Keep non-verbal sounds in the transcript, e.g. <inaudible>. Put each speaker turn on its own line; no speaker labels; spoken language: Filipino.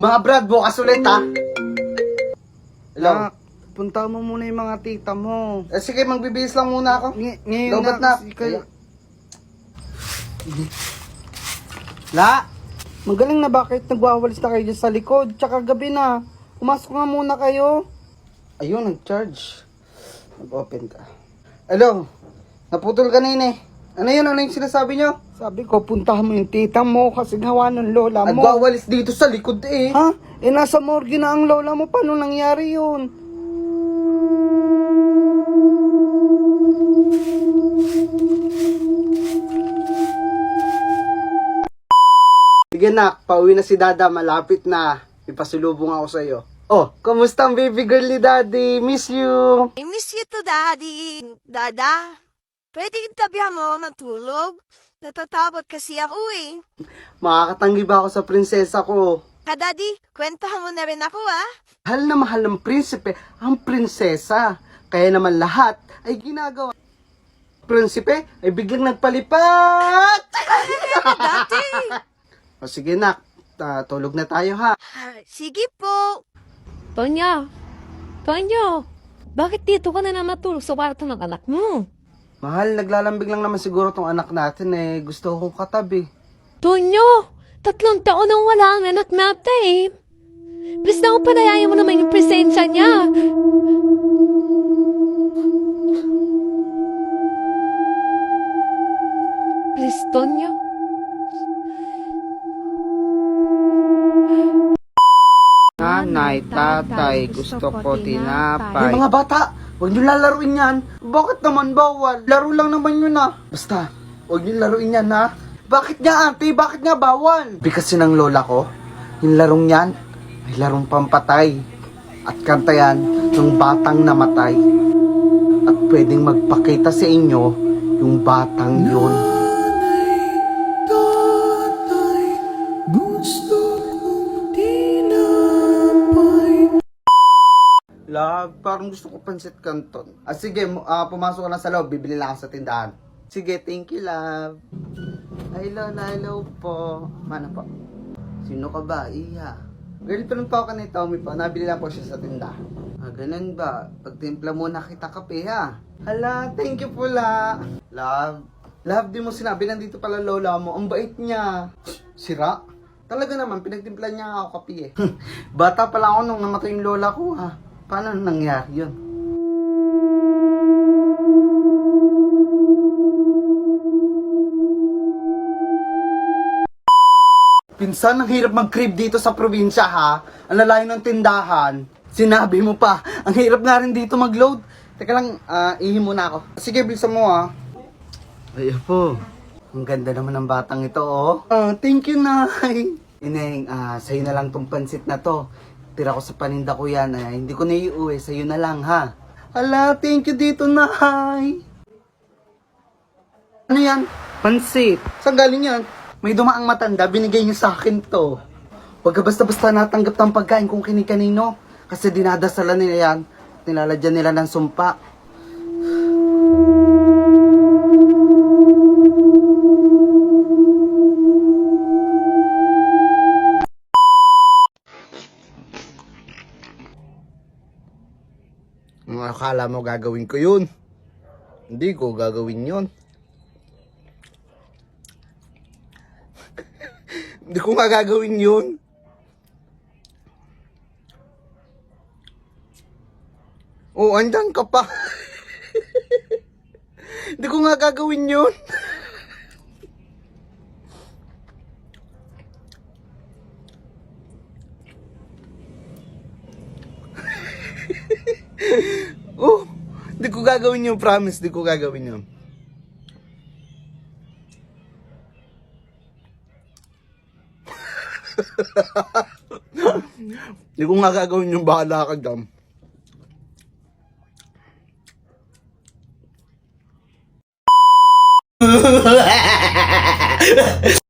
Mga brad, bukas ulit ha. Hello?
Nak, punta mo muna yung mga tita mo.
Eh, sige, magbibihis lang muna ako.
Ng- ngayon
Lobat
na,
na.
kasi kayo.
La?
Magaling na bakit nagwawalis na kayo dyan sa likod? Tsaka gabi na. Pumasok nga muna kayo.
Ayun, nag-charge. Mag-open ka. Hello? Naputol kanina eh. Ano yun? Ano yung sinasabi nyo?
Sabi ko, puntahan mo yung tita mo kasi gawa ng lola mo.
Nagwawalis dito sa likod eh.
Ha? Eh, nasa morgue na ang lola mo. Paano nangyari yun?
Sige nak, pauwi na si Dada, malapit na. Ipasulubong ako sa'yo. Oh, kamusta ang baby girl ni Daddy? Miss you.
I miss you to, Daddy. Dada, pwede tabihan mo ako ng tulog? Natatabot kasi ako eh.
Makakatanggi ba ako sa prinsesa ko?
Ka, Daddy, kwentahan mo na rin ako ah.
Mahal na mahal ng prinsipe ang prinsesa. Kaya naman lahat ay ginagawa. Prinsipe ay biglang nagpalipat. <laughs>
Dati.
o sige nak, ta- tulog na tayo ha.
Ah, Sige po.
Tonya! Tonya! Bakit dito ka na naman matulog sa kwarto ng anak mo?
Mahal, naglalambing lang naman siguro tong anak natin eh. Gusto kong katabi.
Tonyo! Tatlong taon nang wala ang anak natin. Please na ako palayayan mo naman yung presensya niya. Please, Tonyo.
Nanay, tatay, gusto ko
Ay,
tinapay.
mga bata, huwag niyo lalaruin yan. Bakit naman bawal? Laro lang naman yun ah. Basta, huwag niyo laruin yan ha. Bakit nga ate? Bakit nga bawal? Kasi ng lola ko, yung larong yan ay larong pampatay. At kanta yan ng batang namatay. At pwedeng magpakita sa inyo yung batang yun. Love, parang gusto ko pansit canton. Ah, sige, mo- ah, pumasok ka na sa loob, bibili lang ako sa tindahan. Sige, thank you, love. Hello, hello po. Mana po? Sino ka ba? Iya. Girlfriend po ako ni Tommy po. Nabili lang po siya sa tindahan. Ah, ganun ba? Pagtimpla muna kita kape, ha? Hala, thank you po, la. Love. Love, di mo sinabi, nandito pala lola mo. Ang bait niya. Sira? Talaga naman, pinagtimpla niya ako kape eh. <laughs> Bata pala ako nung namatay yung lola ko, ha? Paano nangyari yun? Pinsan, ang hirap mag-crib dito sa probinsya ha. Ang lalayo ng tindahan. Sinabi mo pa, ang hirap nga rin dito mag-load. Teka lang, ah, ihi muna ako. Sige, bilisan mo ha. Ay, po. Ang ganda naman ng batang ito, oh. Ah, thank you, Nay. Ineng, ah, sa'yo na lang tong pansit na to. Tira ko sa paninda ko yan, eh. Hindi ko na iuwi, sa'yo na lang, ha. Ala, thank you dito, Nay. Ano yan?
Pansit.
Saan galing yan? May dumaang matanda, binigay niyo sa akin to. Huwag ka basta-basta natanggap ng pagkain kung kini-kanino. Kasi dinadasalan nila yan. Nilalagyan nila ng sumpa. Akala mo gagawin ko yun. Hindi ko gagawin yun. <laughs> Hindi ko nga gagawin yun. Oh, andyan ka pa. <laughs> Hindi ko nga gagawin yun. <laughs> oh, hindi ko gagawin yun, promise, hindi ko gagawin yun. Hindi ko nga gagawin yung bahala ka dam. <laughs>